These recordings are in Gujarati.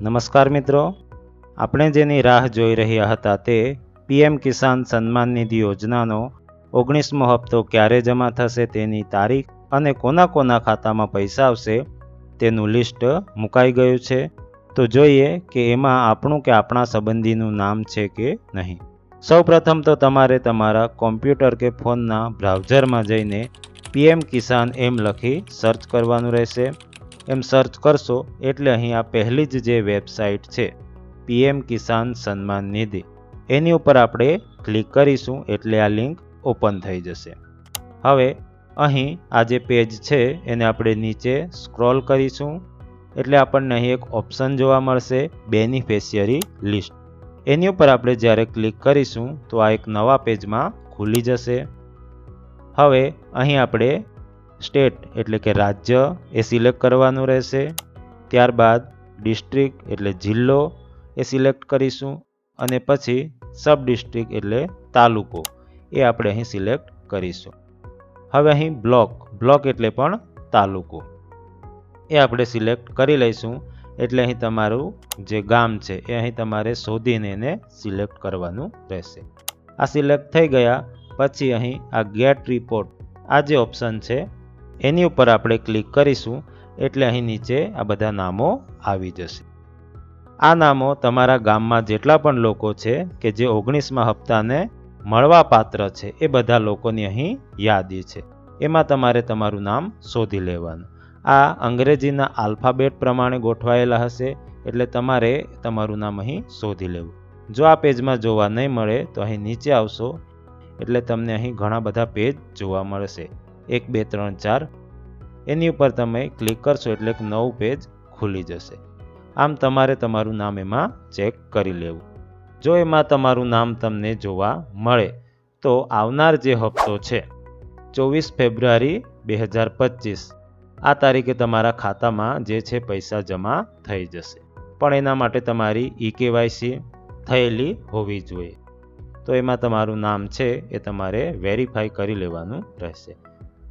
નમસ્કાર મિત્રો. આપણે જેની રાહ જોઈ રહ્યા હતા તે પીએમ કિસાન સન્માન નિધિ યોજનાનો ઓગણીસમો હપ્તો ક્યારે જમા થશે તેની તારીખ અને કોના કોના ખાતામાં પૈસા આવશે તેનું લિસ્ટ મુકાઈ ગયું છે. તો જોઈએ કે એમાં આપણું કે આપણા સંબંધીનું નામ છે કે નહીં. સૌપ્રથમ તો તમારે તમારા કોમ્પ્યુટર કે ફોનના બ્રાઉઝરમાં જઈને પીએમ કિસાન એમ લખી સર્ચ કરવાનું રહેશે. એમ સર્ચ કરશો એટલે અહીં આ પહેલી જ જે વેબસાઇટ છે પીએમ કિસાન સન્માન નિધિ એની ઉપર આપણે ક્લિક કરીશું એટલે આ લિંક ઓપન થઈ જશે. હવે અહીં આ જે પેજ છે, એને આપણે નીચે સ્ક્રોલ કરીશું એટલે આપણને અહીં એક ઓપ્શન જોવા મળશે બેનિફિશિયરી લિસ્ટ એની ઉપર આપણે જ્યારે ક્લિક કરીશું તો આ એક નવા પેજમાં ખુલી જશે. હવે અહીં આપણે સ્ટેટ એટલે કે રાજ્ય એ સિલેક્ટ કરવાનું રહેશે. ત્યારબાદ ડિસ્ટ્રિક્ટ એટલે જિલ્લો એ સિલેક્ટ કરીશું અને પછી સબ ડિસ્ટ્રિક્ટ એટલે તાલુકો એ આપણે અહીં સિલેક્ટ કરીશું. હવે અહીં બ્લોક બ્લોક એટલે પણ તાલુકો. એ આપણે સિલેક્ટ કરી લઈશું એટલે અહીં તમારું જે ગામ છે એ અહીં તમારે શોધીને એને સિલેક્ટ કરવાનું રહેશે. આ સિલેક્ટ થઈ ગયા, પછી અહીં આ ગેટ રિપોર્ટ, આ જે ઓપ્શન છે એની ઉપર આપણે ક્લિક કરીશું એટલે અહીં નીચે આ બધા નામો આવી જશે. આ નામો તમારા ગામમાં જેટલા પણ લોકો છે કે જે ઓગણીસમાં હપ્તાને મળવા પાત્ર છે, એ બધા લોકોની અહીં યાદી છે. એમાં તમારે તમારું નામ શોધી લેવાનું. આ અંગ્રેજીના આલ્ફાબેટ પ્રમાણે ગોઠવાયેલા હશે, એટલે તમારે તમારું નામ અહીં શોધી લેવું. જો આ પેજમાં જોવા નહીં મળે તો અહીં નીચે આવશો, એટલે તમને અહીં ઘણા બધા પેજ જોવા મળશે. એક, બે, ત્રણ, ચાર. એની ઉપર તમે ક્લિક કરશો એટલે એક નવું પેજ ખુલી જશે. આમ તમારે તમારું નામ એમાં ચેક કરી લેવું. જો એમાં તમારું નામ તમને જોવા મળે, તો આવનાર જે હપ્તો છે, ચોવીસ ફેબ્રુઆરી બે હજાર પચીસ, આ તારીખે તમારા ખાતામાં જે છે પૈસા જમા થઈ જશે. પણ એના માટે તમારી ઈ કેવાયસી થયેલી હોવી જોઈએ. તો એમાં તમારું નામ છે એ તમારે વેરીફાઈ કરી લેવાનું રહેશે.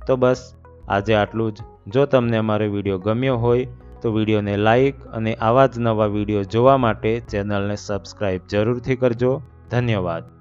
તો બસ, આજે આટલું જ. જો તમને અમારો વીડિયો ગમ્યો હોય, તો વિડીયોને લાઇક અને આવા જ નવા વીડિયો જોવા માટે ચેનલને સબસ્ક્રાઈબ જરૂરથી કરજો. ધન્યવાદ.